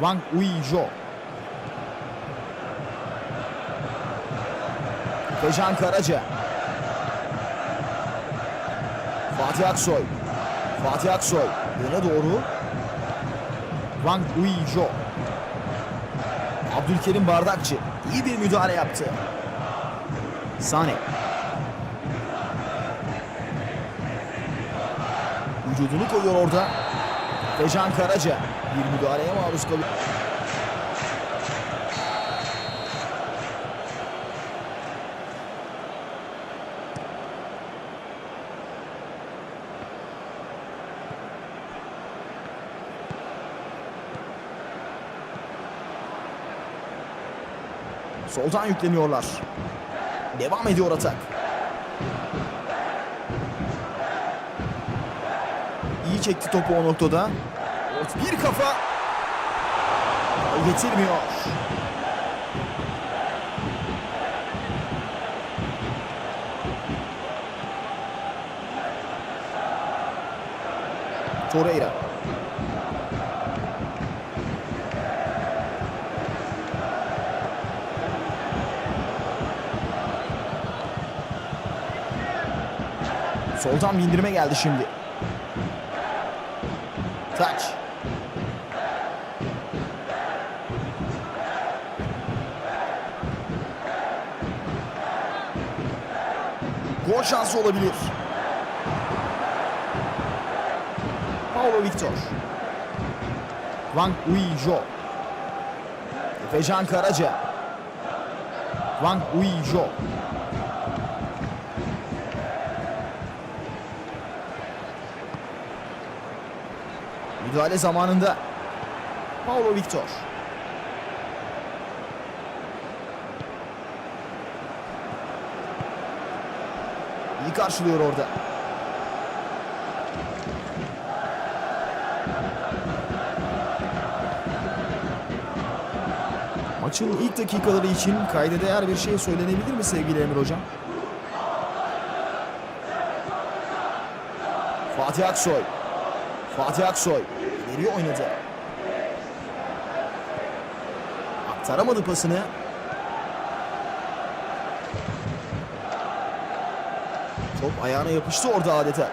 Wang Uijo. Tejan Karaca. Fatih Aksoy. Fatih Aksoy. Yöne doğru. Wang Uijo. Abdülkerim Bardakçı. iyi bir müdahale yaptı. Sane. Vücudunu koyuyor orada. Tejan Karaca. Bir müdahaleye maruz kalıyor. Soldan yükleniyorlar. Devam ediyor atak. İyi çekti topu o noktada. Bir kafa. Getirmiyor. Torreira. Soldan bindirme geldi şimdi. Taç. Gol şansı olabilir. Paulo Victor. Wang Uijo. Efecan Karaca. Wang Uijo. Müdahale zamanında Paulo Victor. İyi karşılıyor orada. Maçın ilk dakikaları için kayda değer bir şey söylenebilir mi sevgili Emir Hocam? Fatih Aksoy. Fatih Aksoy ileri oynadı. Aktaramadı pasını. Top ayağına yapıştı orada adeta.